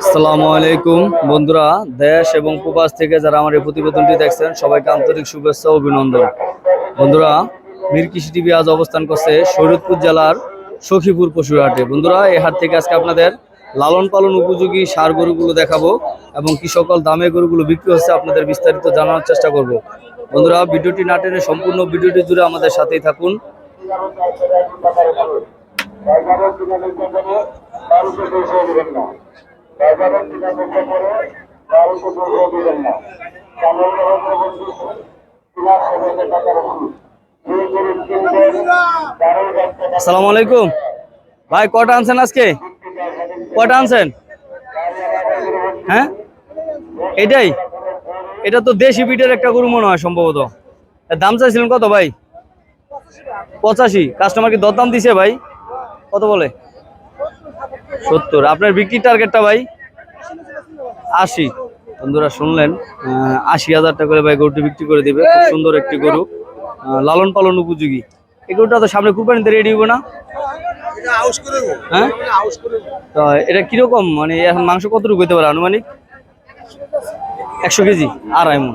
আসসালামু আলাইকুম। বন্ধুরা, দেশ এবং প্রবাস থেকে যারা আমার এই প্রতিবেদনটি দেখছেন, সবাইকে আন্তরিক শুভেচ্ছা ও অভিনন্দন। বন্ধুরা মীর কৃষি টিভি আজ অবস্থান করছে শরীয়তপুর জেলার সখীপুর পশুর হাটে বন্ধুরা, এই হাট থেকে আজকে আপনাদের লালন পালন উপযোগী সার গরুগুলো দেখাবো এবং কি সকল দামে গরুগুলো বিক্রি হচ্ছে আপনাদের বিস্তারিত জানানোর চেষ্টা করব। বন্ধুরা, ভিডিওটি না টেনে সম্পূর্ণ ভিডিওটি জুড়ে আমাদের সাথেই থাকুন। আসসালামু আলাইকুম। ভাই, কটা আনছেন আজকে? কটা আনছেন? হ্যাঁ? এটাই? এটা তো দেশি বিটের একটা গরু মনে হয় সম্ভবত। দাম চাইছিলেন কত ভাই? পঁচাশি। কাস্টমার কি দরদাম দিছে ভাই? কত বলে? সত্তর। আপনার বিক্রি টার্গেটটা ভাই? আশি। বন্ধুরা শুনলেন আশি হাজার টাকা করে ভাই গরুটি বিক্রি করে দিবে। খুব সুন্দর একটি গরু। লালন পালন উপযোগী। এই গরুটা তো সামনে কুরবানিতে রেডি হব না? হ্যাঁ? এটা কীরকম? মানে এখন মাংস কতটুকু হইতে পারে আনুমানিক? একশো কেজি? আড়াই মন।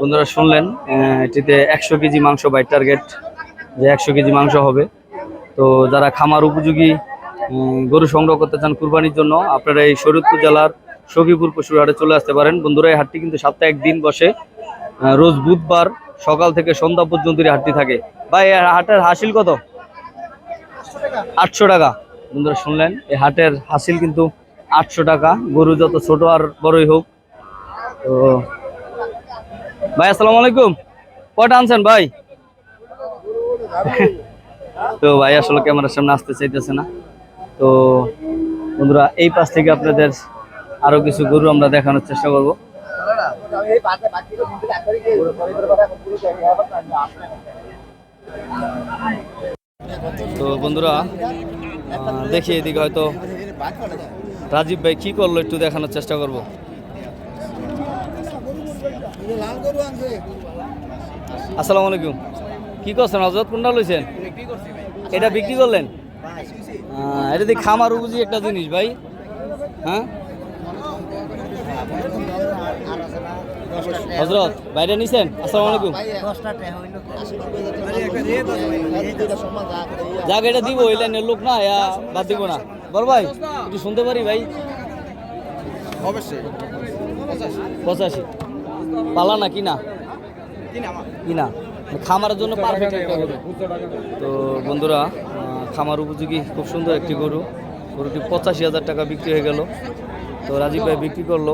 বন্ধুরা শুনলেন এটিতে একশো কেজি মাংস বাই টার্গেট যে একশো কেজি মাংস হবে। তো যারা খামার উপযোগী গরু সংগ্রহ করতে চান কুরবানির জন্য, আপনারা এই শরীয়তপুর জেলার সখীপুর পশুর হাটে চলে আসতে পারেন। বন্ধুরা, এই হাটটি কিন্তু সপ্তাহে একদিন বসে রোজ বুধবার সকাল থেকে সন্ধ্যা পর্যন্ত এই হাটটি থাকে। ভাই হাটের হাসিল কত? আটশো টাকা। বন্ধুরা, শুনলেন, এই হাটের হাসিল কিন্তু আটশো টাকা। গরু যত ছোট আর বড়ই হোক। তো, ভাই, আসসালামু আলাইকুম। কয়টা আনছেন ভাই? তো ভাই, আসলে ক্যামেরার সামনে আসতে চাইতেছে না। তো বন্ধুরা, এই পাশ থেকে আপনাদের আরও কিছু গরু আমরা দেখানোর চেষ্টা করব। তো বন্ধুরা দেখি এদিকে হয়তো রাজীব ভাই কি করল একটু দেখানোর চেষ্টা করব। আসসালামু আলাইকুম। কি করছেন? হজরত কোনটা লইছেন এটা বিক্রি করলেন? এটা দিয়ে খামার উপজি একটা জিনিস ভাই। হ্যাঁ? হজরত, বাইরে নিছেন? আসসালামু আলাইকুম। যাক, এটা এই লাইনের লোক না ইয়া বাদ দিব না। বল ভাই, একটু শুনতে পারি ভাই? অবশ্যই পঁচাশি। পালা না কিনা কিনা খামারের জন্য পারফেক্ট তো বন্ধুরা খামার উপযোগী খুব সুন্দর একটি গরু। গরুটি পঁচাশি হাজার টাকা বিক্রি হয়ে গেল। তো রাজীব ভাই বিক্রি করল।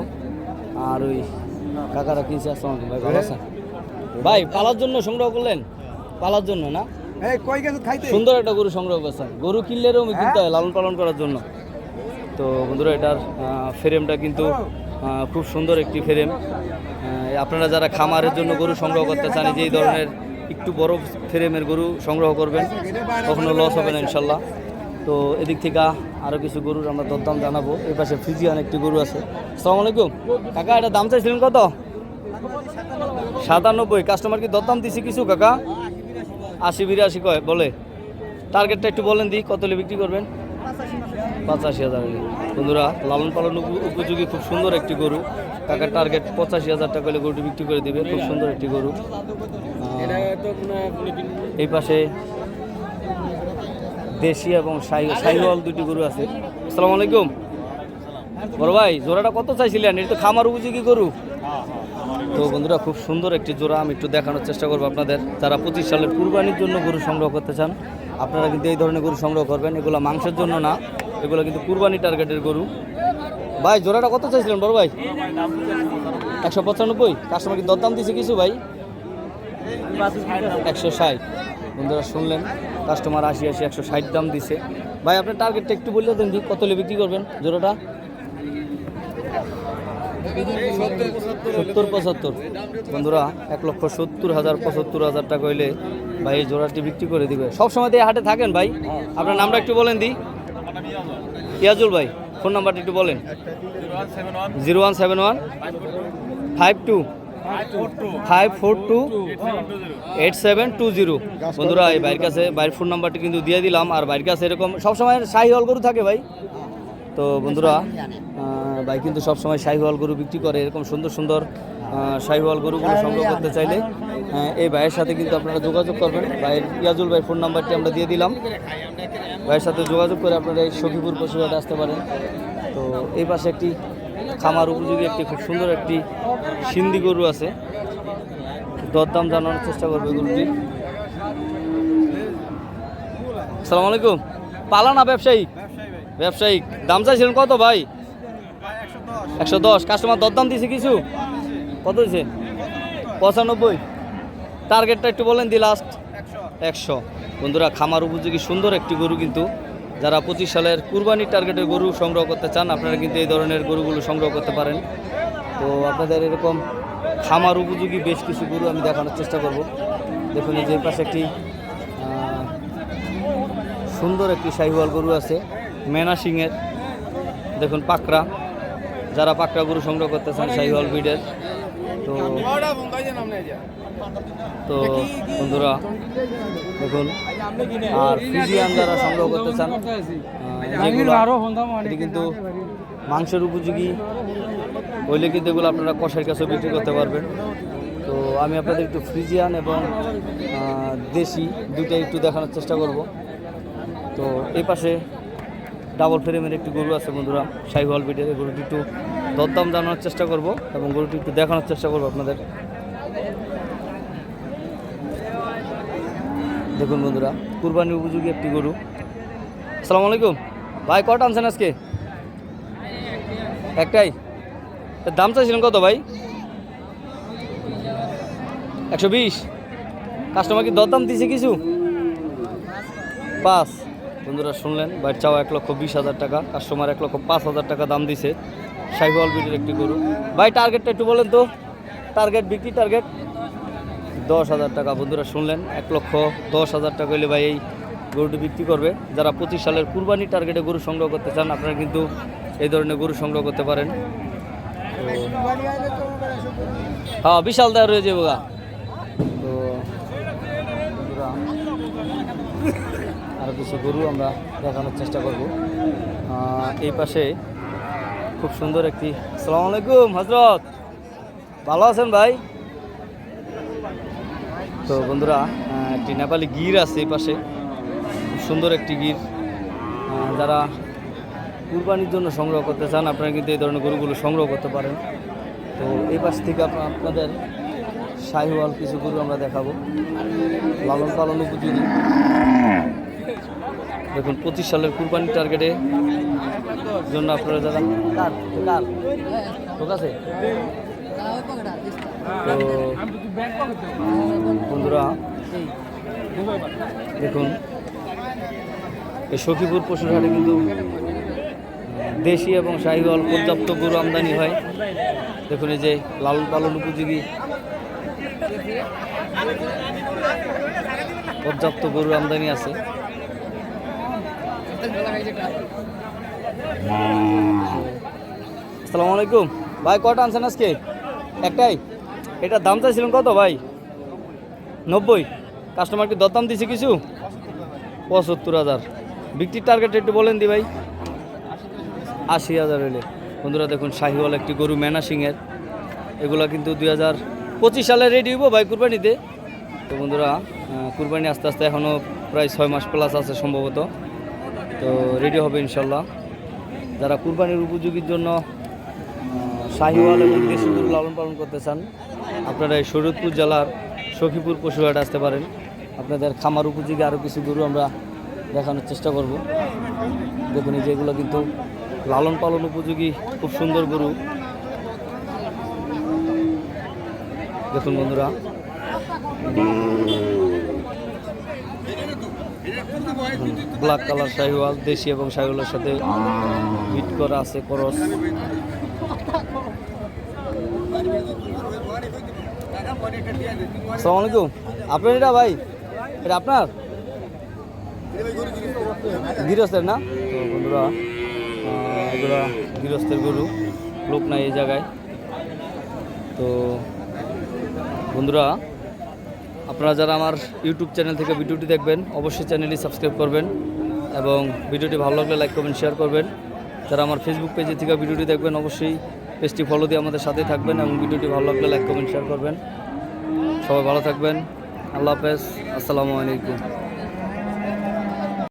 আর ওই কাকারা কিনছে আসসালাম ভাই ভালো আছেন? ভাই পালার জন্য সংগ্রহ করলেন? পালার জন্য না? সুন্দর একটা গরু সংগ্রহ করছেন। গরু কিনলেরও কিনতে হয়। লালন পালন করার জন্য। তো বন্ধুরা এটার ফ্রেমটা কিন্তু খুব সুন্দর একটি ফ্রেম। আপনারা যারা খামারের জন্য গরু সংগ্রহ করতে চান যে এই ধরনের একটু বড় ফ্রেমের গরু সংগ্রহ করবেন, কখনো লস হবে না ইনশাল্লাহ। তো এদিক থেকে আরও কিছু গরুর আমরা দরদাম জানাব। এই পাশে ফিজিয়ান একটি গরু আছে। আসসালামু আলাইকুম। কাকা, এটা দাম চাইছিলেন কত? সাতানব্বই। কাস্টমার কি দরদাম দিছি কিছু, কাকা? আশি বিরাশি কয়, বলে। টার্গেটটা একটু বলেন দিই কত বিক্রি করবেন? পঁচাশি হাজার। বন্ধুরা লালন পালন উপযোগী খুব সুন্দর একটি গরু। টাকার টার্গেট পঁচাশি হাজার টাকা হলে গরুটি বিক্রি করে দিবে। খুব সুন্দর একটি গরু। এই পাশে দেশি এবং শাহিওয়াল দুটি গরু আছে। আসসালামু আলাইকুম। বড় ভাই জোড়াটা কত চাইছিলেন? এটা তো খামার উপযোগী গরু। তো বন্ধুরা খুব সুন্দর একটি জোড়া। আমি একটু দেখানোর চেষ্টা করব আপনাদের। যারা পঁচিশ সালের কুরবানির জন্য গরু সংগ্রহ করতে চান আপনারা কিন্তু এই ধরনের গরু সংগ্রহ করবেন। এগুলো মাংসের জন্য না। এগুলো কিন্তু কুরবানি টার্গেটের গরু। ভাই, জোড়াটা কত চাইছিলেন বড় ভাই? একশো পঁচানব্বই? কাস্টমার কি দরদাম দিছে কিছু ভাই? একশো ষাট। বন্ধুরা শুনলেন কাস্টমার আশি আশি, একশো ষাট দাম দিছে। ভাই, আপনার টার্গেটটা একটু বললে দেন কত হলে বিক্রি করবেন জোড়াটা? সত্তর পঁচাত্তর। বন্ধুরা, এক লক্ষ সত্তর হাজার পঁচাত্তর হাজার টাকা হইলে ভাই এই জোড়াটি বিক্রি করে দিবে। সব সময় দিয়ে হাটে থাকেন ভাই। আপনার নামটা একটু বলেন দি। ইয়াজুল ভাই ফোন নাম্বারটা একটু বলেন। Zero one seven one five two five four two eight seven two zero. বন্ধুরা এই বাইরের কাছে বাইরের ফোন নাম্বারটি কিন্তু দিয়ে দিলাম আর বাইরের কাছে এরকম সবসময় শাহি হল গরু থাকে ভাই। তো বন্ধুরা ভাই কিন্তু সবসময় শাহিওয়াল গরু বিক্রি করে এরকম সুন্দর সুন্দর আহ, শাহিওয়াল গরুগুলো সংগ্রহ করতে চাইলে এই ভাইয়ের সাথে কিন্তু আপনারা যোগাযোগ করবেন। ভাইয়ের ইয়াজুল ভাই ফোন নাম্বারটি আমরা দিয়ে দিলাম। ভাইয়ের সাথে যোগাযোগ করে আপনারা এই সখীপুর পশুহাটে আসতে পারেন। তো এই পাশে একটি খামার উপযোগী একটি খুব সুন্দর একটি সিন্ধি গরু আছে। দরদাম জানানোর চেষ্টা করবে গরুটি। সালাম আলাইকুম। পালা না ব্যবসায়িক ব্যবসায়িক দাম চাইছিলেন কত ভাই? একশো দশ। কাস্টমার দরদাম দিয়েছে কিছু? কত হয়েছে পঁচানব্বই। টার্গেটটা একটু বলেন দি লাস্ট। একশো। বন্ধুরা, খামার উপযোগী সুন্দর একটি গরু কিন্তু যারা পঁচিশ সালের কুরবানির টার্গেটের গরু সংগ্রহ করতে চান, আপনারা কিন্তু এই ধরনের গরুগুলো সংগ্রহ করতে পারেন। তো আপনাদের এরকম খামার উপযোগী বেশ কিছু গরু আমি দেখানোর চেষ্টা করব। দেখুন যে পাশে একটি সুন্দর একটি শাহিওয়াল গরু আছে, মেনা সিংয়ের দেখুন, পাকড়া। যারা পাকড়া গরু সংগ্রহ করতে চান শাহিওয়াল ব্রিডের। তো তো বন্ধুরা দেখুন আর ফিজিয়ান যারা সংগ্রহ করতে চান এটি কিন্তু মাংসের উপযোগী হইলে কিন্তু এগুলো আপনারা কষার কাছেও বিক্রি করতে পারবেন। তো আমি আপনাদের একটু ফ্রিজিয়ান এবং দেশি দুইটাই একটু দেখানোর চেষ্টা করব। তো এই পাশে ডাবল ফ্রেমের একটি গরু আছে বন্ধুরা সাইহল বিটের গরুটি একটু দরদাম জানানোর চেষ্টা করব এবং গরুটি একটু দেখানোর চেষ্টা করব আপনাদের। দেখুন বন্ধুরা কুরবানি উপযোগী একটি গরু। আসসালামু আলাইকুম। ভাই, কটা আনছেন আজকে? একটাই? দাম চাইছিলেন কত ভাই? একশো বিশ। কাস্টমার কি দরদাম দিছে কিছু? পাঁচ। বন্ধুরা, শুনলেন বাইর চাওয়া এক লক্ষ বিশ হাজার টাকা, কাস্টমার এক লক্ষ পাঁচ হাজার টাকা দাম দিছে। সাইবল বিটের একটি গরু। ভাই টার্গেটটা একটু বলেন তো। টার্গেট বিক্রি টার্গেট দশ হাজার টাকা। বন্ধুরা, শুনলেন? এক লক্ষ দশ হাজার টাকা হলে ভাই এই গরুটি বিক্রি করবে। যারা পঁচিশ সালের কুরবানি টার্গেটে গরু সংগ্রহ করতে চান, আপনারা কিন্তু এই ধরনের গরু সংগ্রহ করতে পারেন। হ্যাঁ বিশাল দেওয়া রয়েছে বোগা তো আরও কিছু গরু আমরা দেখানোর চেষ্টা করব। এই পাশে খুব সুন্দর একটি। সালাম আলাইকুম হজরত ভালো আছেন ভাই? তো বন্ধুরা একটি নেপালি গির আছে এই পাশে। সুন্দর একটি গির। যারা কুরবানির জন্য সংগ্রহ করতে চান, আপনারা কিন্তু এই ধরনের গরুগুলো সংগ্রহ করতে পারেন। তো এই পাশ থেকে আপ- আপনাদের শাহিওয়াল কিছু গরু আমরা দেখাবো। লালন পালন উপযোগী। দেখুন, পঁচিশ সালের কুরবানি টার্গেটে জন্য আপনারা যারা ঠিক আছে? তো, বন্ধুরা, দেখুন, এই সখীপুর পশুর হাটে কিন্তু দেশি এবং শাহিওয়াল পর্যাপ্ত গরু আমদানি হয়। দেখুন, এই যে লালন পালন উপযোগী পর্যাপ্ত গরু আমদানি আছে। আসসালামু আলাইকুম। ভাই কটা আনছেন আজকে? একটাই? এটার দাম চাইছিলেন কত ভাই? নব্বই। কাস্টমারকে দরদাম দিছে কিছু? পঁচাত্তর হাজার। বিক্রির টার্গেট একটু বলেন দি ভাই। আশি হাজার হইলে। বন্ধুরা, দেখুন, শাহিওয়াল একটি গরু, মেনা সিংয়ের এগুলো কিন্তু দুই হাজার পঁচিশ সালে রেডি হইব ভাই কুরবানিতে। তো বন্ধুরা কুরবানি আস্তে আস্তে এখনও প্রায় ছয় মাস প্লাস আছে সম্ভবত। তো রেডি হবে ইনশাল্লাহ। যারা কুরবানির উপযোগীর জন্য শাহিওয়াল এবং দেশি গরু লালন পালন করতে চান, আপনারা এই শরীয়তপুর জেলার সখীপুর পশুহাট আসতে পারেন। আপনাদের খামার উপযোগী আরও কিছু গরু আমরা দেখানোর চেষ্টা করব। দেখুন, এই যেগুলো কিন্তু লালন পালন উপযোগী, খুব সুন্দর গরু। দেখুন বন্ধুরা ব্ল্যাক কালার শাহিওয়াল, দেশি এবং শাহিওয়ালের সাথে হিট করা আছে করস। আসসালামু আলাইকুম। আপনার এটা ভাই? এটা আপনার? গৃহস্থের না? তো বন্ধুরা এগুলো গৃহস্থের গরু, লোক নাই এই জায়গায়। তো বন্ধুরা আপনারা যারা আমার ইউটিউব চ্যানেল থেকে ভিডিওটি দেখবেন, অবশ্যই চ্যানেলটি সাবস্ক্রাইব করবেন এবং ভিডিওটি ভালো লাগলে লাইক করবেন শেয়ার করবেন। যারা আমার ফেসবুক পেজে থেকে ভিডিওটি দেখবেন, অবশ্যই পেজটি ফলো দিয়ে আমাদের সাথে থাকবেন এবং ভিডিওটি ভালো লাগলে লাইক কমেন্ট শেয়ার করবেন। সবাই ভালো থাকবেন। আল্লাহ হাফেজ। আসসালামু আলাইকুম।